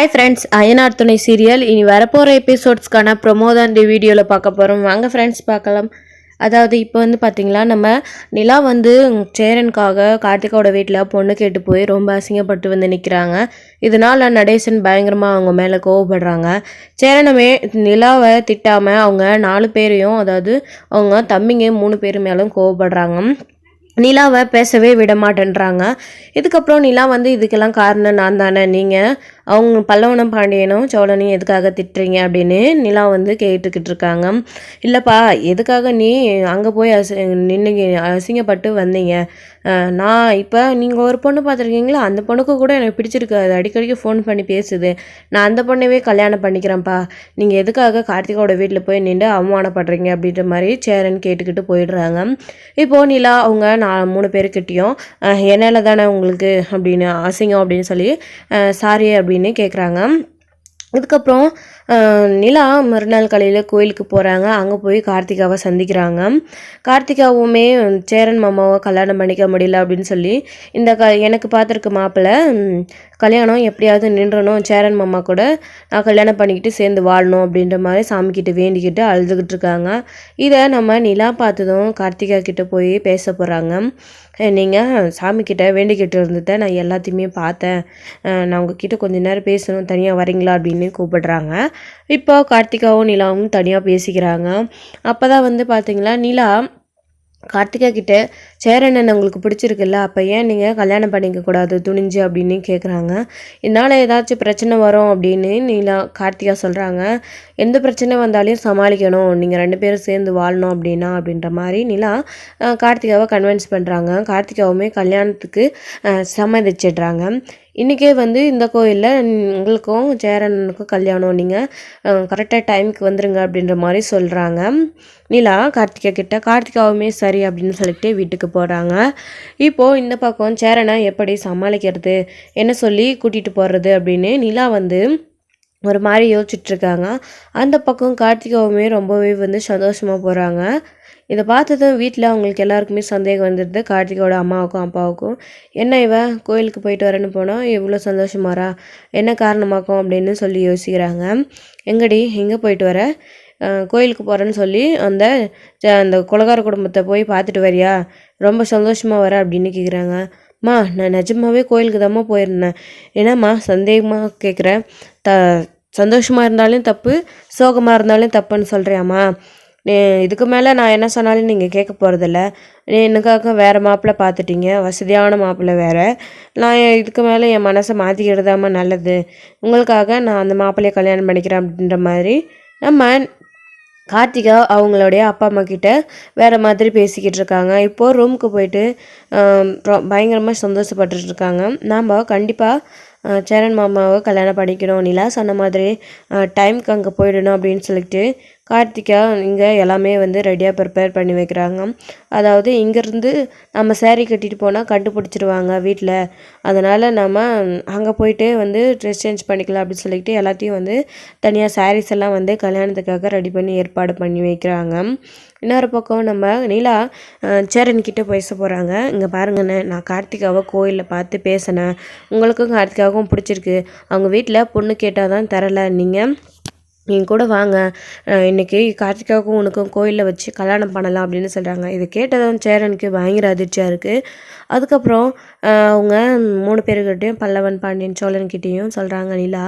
Hi friends Ayanar துணை serial இனி வரப்போகிற எபிசோட்ஸ்க்கான ப்ரொமோ தான் இந்த வீடியோவில் பார்க்க போகிறோம் வாங்க ஃப்ரெண்ட்ஸ் பார்க்கலாம். அதாவது இப்போ வந்து பார்த்திங்களா நம்ம நிலா வந்து சேரனுக்காக கார்த்திகாவோட வீட்டில் பொண்ணு கேட்டு போய் ரொம்ப அசிங்கப்பட்டு வந்து நிற்கிறாங்க இதனால் நடேசன் பயங்கரமாக அவங்க மேலே கோவப்படுறாங்க. சேரனமே நிலாவை திட்டாமல் அவங்க நாலு பேரையும் அதாவது அவங்க தம்பிங்க மூணு பேர் மேலும் கோவப்படுறாங்க. நிலாவை பேசவே விட மாட்டேன்றாங்க இதுக்கப்புறம் நிலா வந்து இதுக்கெல்லாம் காரணம் நான் தானே? நீங்கள் அவங்க பல்லவனும் பாண்டியனும் சோழனையும் எதுக்காக திட்டுறீங்க அப்படின்னு நிலா வந்து கேட்டுக்கிட்டு இருக்காங்க இல்லைப்பா எதுக்காக நீ அங்கே போய் அசி நின்று அசிங்கப்பட்டு வந்தீங்க? நான் இப்போ நீங்கள் ஒரு பொண்ணு பார்த்துருக்கீங்களா? அந்த பொண்ணுக்கு கூட எனக்கு பிடிச்சிருக்கு அது அடிக்கடிக்கு ஃபோன் பண்ணி பேசுது. நான் அந்த பொண்ணைவே கல்யாணம் பண்ணிக்கிறேன்ப்பா. நீங்கள் எதுக்காக கார்த்திகாவோட வீட்டில் போய் நின்று அவமானப்படுறீங்க அப்படின்ற மாதிரி சேரன் கேட்டுக்கிட்டு போயிடுறாங்க. இப்போது நிலா அவங்க நான் மூணு பேருக்கிட்டேயும் என்னால் தானே உங்களுக்கு அப்படின்னு அசிங்கம் அப்படின்னு சொல்லி சாரி அப்படின்னு கேட்குறாங்க இதுக்கப்புறம் நிலா மறுநாள் காலையில் கோயிலுக்கு போகிறாங்க அங்கே போய் கார்த்திகாவை சந்திக்கிறாங்க. கார்த்திகாவுமே சேரன் மாமாவை கல்யாணம் பண்ணிக்க முடியல அப்படின்னு சொல்லி இந்த க எனக்கு பார்த்துருக்க மாப்பிள்ளை கல்யாணம் எப்படியாவது நின்றணும். சேரன் மாமா கூட நான் கல்யாணம் பண்ணிக்கிட்டு சேர்ந்து வாழணும் அப்படின்ற மாதிரி சாமிக்கிட்ட வேண்டிக்கிட்டு அழுதுகிட்டு இருக்காங்க. இதை நம்ம நிலா பார்த்ததும் கார்த்திகா கிட்டே போய் பேச போகிறாங்க நீங்கள் சாமிக்கிட்ட வேண்டிக்கிட்டு இருந்ததை நான் எல்லாத்தையுமே பார்த்தேன். நான் உங்ககிட்ட கொஞ்ச நேரம் பேசணும் தனியாக வரீங்களா அப்படின்னு கூப்பிடுறாங்க. இப்போ கார்த்திகாவும் நிலாவும் தனியாக பேசிக்கிறாங்க. அப்போ தான் வந்து பார்த்தீங்களா நிலா கார்த்திகா கிட்ட சேரண்ணன் உங்களுக்கு பிடிச்சிருக்குல்ல அப்போ ஏன் நீங்கள் கல்யாணம் பண்ணிக்க கூடாது துணிஞ்சு அப்படின்னு கேட்குறாங்க இதனால் ஏதாச்சும் பிரச்சனை வரும் அப்படின்னு நீலா கார்த்திகா சொல்கிறாங்க எந்த பிரச்சனை வந்தாலையும் சமாளிக்கணும். நீங்கள் ரெண்டு பேரும் சேர்ந்து வாழணும் அப்படின்னா அப்படின்ற மாதிரி நிலா கார்த்திகாவை கன்வின்ஸ் பண்ணுறாங்க கார்த்திகாவுமே கல்யாணத்துக்கு சம்மதிச்சிடுறாங்க. இன்றைக்கே வந்து இந்த கோயிலில் உங்களுக்கும் சேரனுக்கும் கல்யாணம். நீங்கள் கரெக்டாக டைமுக்கு வந்துடுங்க அப்படின்ற மாதிரி சொல்கிறாங்க நிலா கார்த்திகா கிட்ட கார்த்திகாவுமே சரி அப்படின்னு சொல்லிட்டு வீட்டுக்கு போகிறாங்க இப்போது இந்த பக்கம் சேரனை எப்படி சமாளிக்கிறது என்ன சொல்லி கூட்டிகிட்டு போகிறது அப்படின்னு நிலா வந்து ஒரு மாதிரி யோசிச்சுட்ருக்காங்க அந்த பக்கம் கார்த்திகாவுமே ரொம்பவே வந்து சந்தோஷமாக போகிறாங்க இதை பார்த்ததும் வீட்டில் அவங்களுக்கு எல்லாருக்குமே சந்தேகம் வந்துடுது. கார்த்திகோட அம்மாவுக்கும் அப்பாவுக்கும் என்ன இவ? கோயிலுக்கு போயிட்டு வரேன்னு போனால் இவ்வளோ சந்தோஷமாரா என்ன காரணமாக்கும்? அப்படின்னு சொல்லி யோசிக்கிறாங்க. எங்கடி? எங்கே போயிட்டு வர? கோயிலுக்கு போகிறேன்னு சொல்லி அந்த அந்த குலகார குடும்பத்தை போய் பார்த்துட்டு வரியா? ரொம்ப சந்தோஷமாக வர அப்படின்னு கேட்குறாங்க மா நான் நிஜமாவே கோயிலுக்கு தாம்மா போயிருந்தேன். என்னம்மா சந்தேகமாக கேட்குறேன் த சந்தோஷமாக இருந்தாலும் தப்பு சோகமாக இருந்தாலும் தப்புன்னு சொல்கிறியாம்மா இதுக்கு மேலே நான் என்ன சொன்னாலும் நீங்கள் கேட்க போகிறதில்ல நீ எனக்காக வேறு மாப்பிள்ளை பார்த்துட்டீங்க? வசதியான மாப்பிள்ளை வேறு. நான் இதுக்கு மேலே என் மனசை மாற்றிக்கிறதாம்மா நல்லது. உங்களுக்காக நான் அந்த மாப்பிள்ளையை கல்யாணம் பண்ணிக்கிறேன் அப்படின்ற மாதிரி நம்ம கார்த்திகா அவங்களுடைய அப்பா அம்மா கிட்ட வேறு மாதிரி பேசிக்கிட்டு இருக்காங்க. இப்போது ரூமுக்கு போயிட்டு பயங்கரமாக சந்தோஷப்பட்டுட்டு இருக்காங்க. நாம் கண்டிப்பாக சேரன் மாமாவை கல்யாணம் பண்ணிக்கணும். நிலா சொன்ன மாதிரி டைம்க்கு அங்கே போயிடணும் அப்படின்னு சொல்லிட்டு கார்த்திகா இங்கே எல்லாமே வந்து ரெடியாக ப்ரிப்பேர் பண்ணி வைக்கிறாங்க. அதாவது இங்கேருந்து நம்ம சேரீ கட்டிட்டு போனால் கண்டுபிடிச்சிருவாங்க வீட்டில் அதனால் நம்ம அங்கே போயிட்டு வந்து ட்ரெஸ் சேஞ்ச் பண்ணிக்கலாம் அப்படின்னு சொல்லிட்டு எல்லாத்தையும் வந்து தனியாக சாரீஸ் எல்லாம் வந்து கல்யாணத்துக்காக ரெடி பண்ணி ஏற்பாடு பண்ணி வைக்கிறாங்க. இன்னொரு பக்கம் நம்ம நீலா அஹ், சேரன் பேச போகிறாங்க இங்கே பாருங்கண்ணே நான் கார்த்திகாவை கோயிலில் பார்த்து பேசினேன். உங்களுக்கும் கார்த்திகாவுக்கும் பிடிச்சிருக்கு. அவங்க வீட்டில் பொண்ணு கேட்டால் தான் தரலை. நீங்கள் நீங்கள் கூட வாங்க. இன்றைக்கி இன்னைக்கு கார்த்திகாவுக்கும் உனக்கும் கோயிலில் வச்சு கல்யாணம் பண்ணலாம் அப்படின்னு சொல்கிறாங்க இது கேட்டதும் சேரனுக்கு பயங்கர அதிர்ச்சியாக இருக்குது அதுக்கப்புறம் அவங்க மூணு பேருக்கிட்டையும் பல்லவன் பாண்டியன் சோழன்கிட்டையும் சொல்கிறாங்க நிலா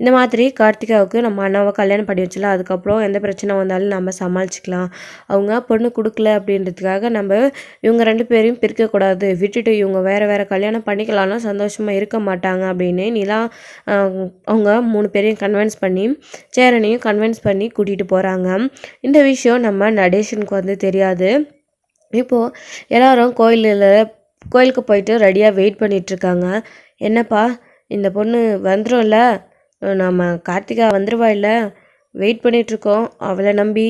இந்த மாதிரி கார்த்திகாவுக்கு நம்ம அண்ணாவை கல்யாணம் பண்ணி வச்சலாம். அதுக்கப்புறம் எந்த பிரச்சனை வந்தாலும் நம்ம சமாளிச்சுக்கலாம். அவங்க பொண்ணு கொடுக்கல அப்படின்றதுக்காக நம்ம இவங்க ரெண்டு பேரையும் பிரிக்கக்கூடாது. விட்டுட்டு இவங்க வேறு வேறு கல்யாணம் பண்ணிக்கலாம்னா சந்தோஷமாக இருக்க மாட்டாங்க அப்படின்னு நிலா அவங்க மூணு பேரையும் கன்வின்ஸ் பண்ணி சேரனையும் கன்வின்ஸ் பண்ணி கூட்டிகிட்டு போகிறாங்க இந்த விஷயம் நம்ம நடேஷனுக்கு வந்து தெரியாது. இப்போது எல்லாரும் கோயிலில் கோயிலுக்கு போயிட்டு ரெடியாக வெயிட் பண்ணிகிட்ருக்காங்க என்னப்பா இந்த பொண்ணு வந்துடும்ல நம்ம கார்த்திகா வந்துடுவா இல்லை? வெயிட் பண்ணிகிட்ருக்கோம் அவளை நம்பி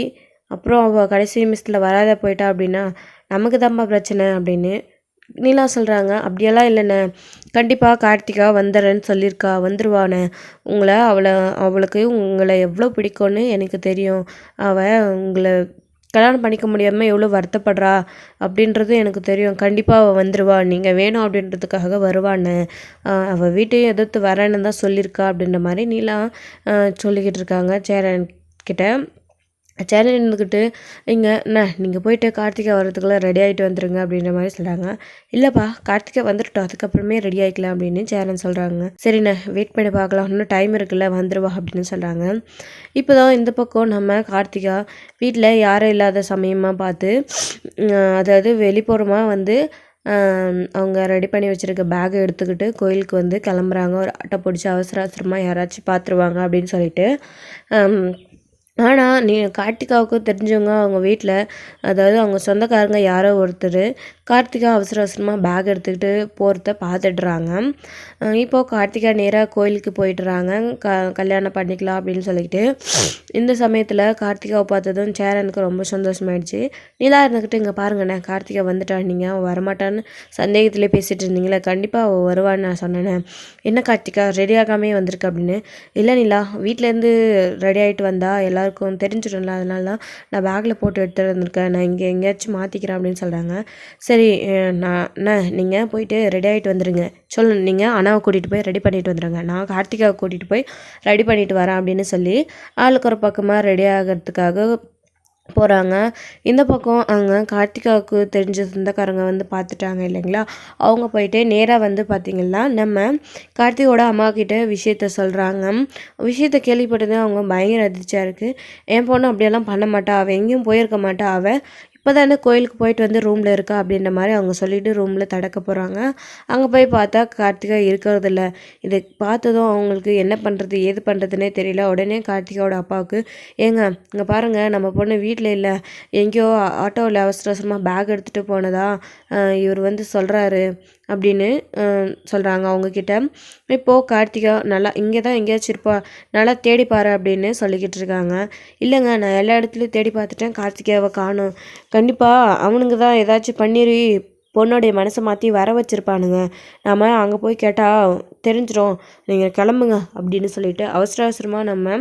அப்புறம் அவள் கடைசி நிமிஷத்தில் வராத போயிட்டா அப்படின்னா நமக்கு தான்ப்பா பிரச்சனை அப்படின்னு நீலா சொல்கிறாங்க அப்படியெல்லாம் இல்லைண்ணே. கண்டிப்பாக கார்த்திகா வந்துடுறேன்னு சொல்லியிருக்கா. வந்துருவானே. உங்களை அவளை அவளுக்கு உங்களை எவ்வளோ பிடிக்கும்னு எனக்கு தெரியும். அவள் உங்களை கல்யாணம் பண்ணிக்க முடியாமல் எவ்வளோ வருத்தப்படுறா? அப்படின்றது எனக்கு தெரியும். கண்டிப்பாக அவள் வந்துடுவா நீங்கள் வேணும் அப்படின்றதுக்காக வருவான்னு. அவள் வீட்டையும் எதிர்த்து வரேன்னு தான் சொல்லியிருக்கா அப்படின்ற மாதிரி நீலாம் சொல்லிக்கிட்டு இருக்காங்க. சேரன் கிட்ட. சேரன் இருந்துக்கிட்டு இங்கே என்ன நீங்கள் போயிட்டு கார்த்திகா வர்றதுக்குள்ளே ரெடி ஆகிட்டு வந்துடுங்க அப்படின்ற மாதிரி சொல்கிறாங்க இல்லைப்பா கார்த்திகா வந்துட்டோம் அதுக்கப்புறமே ரெடி ஆகிக்கலாம் அப்படின்னு சேரன் சொல்கிறாங்க சரிண்ணே வெயிட் பண்ணி பார்க்கலாம். இன்னும் டைம் இருக்குல்ல வந்துடுவா அப்படின்னு சொல்கிறாங்க இப்போ தான் இந்த பக்கம் நம்ம கார்த்திகா வீட்டில் யாரும் இல்லாத சமயமாக பார்த்து அதாவது வெளிப்புறமாக வந்து அவங்க ரெடி பண்ணி வச்சுருக்க பேகை எடுத்துக்கிட்டு கோயிலுக்கு வந்து கிளம்புறாங்க. ஒரு அட்டை பிடிச்சி அவசர அவசரமாக யாராச்சும் பார்த்துருவாங்க அப்படின்னு சொல்லிட்டு ஆனால் நீ கார்த்திகாவுக்கு தெரிஞ்சவங்க அவங்க வீட்டில் அதாவது அவங்க சொந்தக்காரங்க யாரோ ஒருத்தர் கார்த்திகா அவசர அவசரமாக பேக் எடுத்துக்கிட்டு போகிறத பார்த்துடுறாங்க. இப்போது கார்த்திகா நேராக கோயிலுக்கு போயிட்டுறாங்க க கல்யாணம் பண்ணிக்கலாம் அப்படின்னு சொல்லிக்கிட்டு இந்த சமயத்தில் கார்த்திகாவை பார்த்ததும் சேரனுக்கு ரொம்ப சந்தோஷமாயிடுச்சு. நிலா இருந்துக்கிட்டு இங்கே பாருங்கண்ணே கார்த்திகா வந்துட்டா நீங்கள் அவன் வரமாட்டான்னு சந்தேகத்திலே பேசிகிட்டு இருந்தீங்களே கண்டிப்பாக அவள் வருவான்னு நான் சொன்னேனே. என்ன கார்த்திகா ரெடி ஆகாமே வந்திருக்கு அப்படின்னு? இல்லை நிலா வீட்டிலேருந்து ரெடி ஆகிட்டு வந்தா எல்லாருக்கும் தெரிஞ்சிடும்ல அதனால தான் நான் பேக்கில் போட்டு எடுத்துகிட்டு வந்திருக்கேன் நான் இங்கே எங்கேயாச்சும் மாற்றிக்கிறேன் அப்படின்னு சொல்கிறாங்க சரி சரி நான் அண்ணா நீங்கள் போயிட்டு ரெடி ஆகிட்டு வந்துடுங்க சொல்லு நீங்கள் அண்ணாவை கூட்டிகிட்டு போய் ரெடி பண்ணிட்டு வந்துடுங்க நான் கார்த்திகாவை கூட்டிகிட்டு போய் ரெடி பண்ணிட்டு வரேன் அப்படின்னு சொல்லி ஆளுக்கு ஒரு பக்கமாக ரெடி ஆகிறதுக்காக போகிறாங்க இந்த பக்கம் அங்கே கார்த்திகாவுக்கு தெரிஞ்ச சொந்தக்காரங்க வந்து பார்த்துட்டாங்க இல்லைங்களா? அவங்க போயிட்டு நேராக வந்து பார்த்திங்கன்னா நம்ம கார்த்திகோட அம்மா கிட்ட விஷயத்த சொல்கிறாங்க விஷயத்த கேள்விப்பட்டது அவங்க பயங்கர அதிர்ச்சியாக இருக்குது என் பொண்ணு அப்படியெல்லாம் பண்ண மாட்டா. அவள் எங்கேயும் போயிருக்க மாட்டா. அவள் இப்போ தானே கோயிலுக்கு போயிட்டு வந்து ரூமில் இருக்கா அப்படின்ற மாதிரி அவங்க சொல்லிவிட்டு ரூமில் தடக்க போகிறாங்க அங்கே போய் பார்த்தா கார்த்திகா இருக்கிறதில்ல. இதை பார்த்ததும் அவங்களுக்கு என்ன பண்ணுறது ஏது பண்ணுறதுனே தெரியல. உடனே கார்த்திகாவோட அப்பாவுக்கு ஏங்க இங்கே பாருங்கள் நம்ம பொண்ணு வீட்டில் இல்லை. எங்கேயோ ஆட்டோவில் அவசர அவசரமாக பேக் எடுத்துகிட்டு போனதா? இவர் வந்து சொல்கிறாரு அப்படின்னு சொல்கிறாங்க அவங்கக்கிட்ட இப்போது கார்த்திகா நல்லா இங்கே தான் எங்கேயாச்சும் இருப்பா. நல்லா தேடி பாரு அப்படின்னு சொல்லிக்கிட்டு இருக்காங்க. இல்லைங்க நான் எல்லா இடத்துலையும் தேடி பார்த்துட்டேன். கார்த்திகாவை காணும். கண்டிப்பாக அவனுங்க தான் ஏதாச்சும் பண்ணிரு பொண்ணுடைய மனசை மாற்றி வர வச்சுருப்பானுங்க. நாம் அங்கே போய் கேட்டால் தெரிஞ்சிடும். நீங்கள் கிளம்புங்க அப்படின்னு சொல்லிட்டு அவசர அவசரமாக நம்ம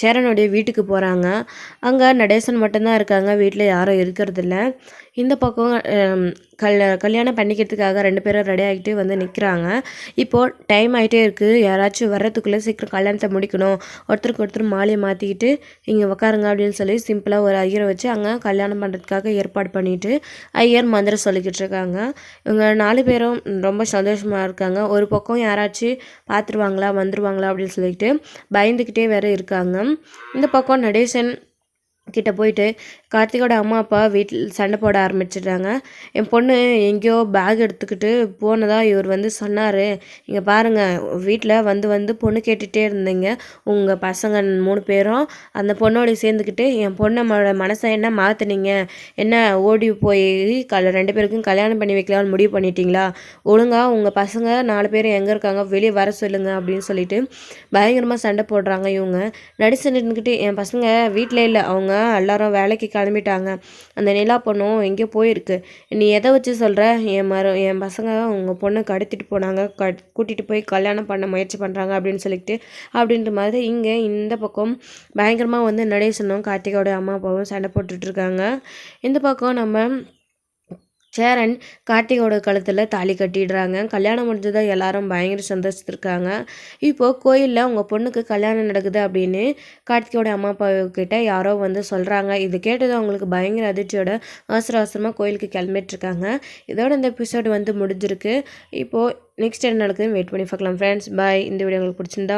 சேரனுடைய வீட்டுக்கு போகிறாங்க அங்கே நடேசன் மட்டும்தான் இருக்காங்க வீட்டில் யாரும் இருக்கிறதில்ல. இந்த பக்கம் கல் கல்யாணம் பண்ணிக்கிறதுக்காக ரெண்டு பேரும் ரெடி ஆகிட்டு வந்து நிற்கிறாங்க இப்போது டைம் ஆகிட்டே இருக்குது யாராச்சும் வர்றதுக்குள்ளே சீக்கிரம் கல்யாணத்தை முடிக்கணும். ஒருத்தருக்கு ஒருத்தர் மாலையை மாற்றிக்கிட்டு இங்கே உக்காருங்க அப்படின்னு சொல்லி சிம்பிளாக ஒரு ஐயரை வச்சு அங்கே கல்யாணம் பண்ணுறதுக்காக ஏற்பாடு பண்ணிவிட்டு ஐயர் மந்திரம் சொல்லிக்கிட்டு இருக்காங்க. இவங்க நாலு பேரும் ரொம்ப சந்தோஷமாக இருக்காங்க. ஒரு பக்கம் யாராச்சும் பார்த்துருவாங்களா வந்துருவாங்களா அப்படின்னு சொல்லிக்கிட்டு பயந்துக்கிட்டே வேறு இருக்காங்க. இந்த பக்கம் நடேசன் கிட்ட போயிட்டு கார்த்திகோட அம்மா அப்பா வீட்டில் சண்டை போட ஆரம்பிச்சிடுறாங்க. என் பொண்ணு எங்கேயோ பேக் எடுத்துக்கிட்டு போனதாக இவர் வந்து சொன்னார். இங்கே பாருங்கள் வீட்டில் வந்து வந்து பொண்ணு கேட்டுகிட்டே இருந்தீங்க. உங்கள் பசங்க மூணு பேரும் அந்த பொண்ணோட சேர்ந்துக்கிட்டு என் பொண்ணை ம மனசை என்ன மாற்றுனீங்க என்ன ஓடி போய் கல் ரெண்டு பேருக்கும் கல்யாணம் பண்ணி வைக்கலாம்னு முடிவு பண்ணிட்டீங்களா? ஒழுங்காக உங்கள் பசங்க நாலு பேர் எங்கே இருக்காங்க வெளியே வர சொல்லுங்கள் அப்படின்னு சொல்லிட்டு பயங்கரமாக சண்டை போடுறாங்க இவங்க. நடிச்சு நின்றுக்கிட்டு என் பசங்க வீட்டில் இல்லை அவங்க எல்லாரும் வேலைக்கு கிளம்பிட்டாங்க. அந்த நிலா பொண்ணும் எங்கேயோ போயிருக்கு. நீ எதை வச்சு சொல்கிற என் மரு என் பசங்க உங்கள் பொண்ணை கடத்திட்டு போனாங்க. க கூட்டிகிட்டு போய் கல்யாணம் பண்ண முயற்சி பண்ணுறாங்க அப்படின்னு சொல்லிட்டு அப்படின்ற மாதிரி இங்கே இந்த பக்கம் பயங்கரமாக வந்து நடேசனும் கார்த்திகாவோட அம்மா அப்பாவும் சண்டை போட்டுட்ருக்காங்க இந்த பக்கம் நம்ம சேரன் கார்த்திகோட கழுத்தில் தாலி கட்டிடுறாங்க. கல்யாணம் முடிஞ்சதாக எல்லாரும் பயங்கர சந்தோஷத்திருக்காங்க இப்போது கோயிலில் உங்கள் பொண்ணுக்கு கல்யாணம் நடக்குது அப்படின்னு கார்த்திகோட அம்மா அப்பா கிட்ட யாரோ வந்து சொல்கிறாங்க இது கேட்டது அவங்களுக்கு பயங்கர அதிர்ச்சியோட அவசர அவசரமாக கோயிலுக்கு கிளம்பிட்டுருக்காங்க. இதோட இந்த எபிசோடு வந்து முடிஞ்சிருக்கு. இப்போது நெக்ஸ்ட் என்ன நடக்குதுன்னு வெயிட் பண்ணி பார்க்கலாம் ஃப்ரெண்ட்ஸ் பாய் இந்த வீடியோ உங்களுக்கு பிடிச்சிருந்தா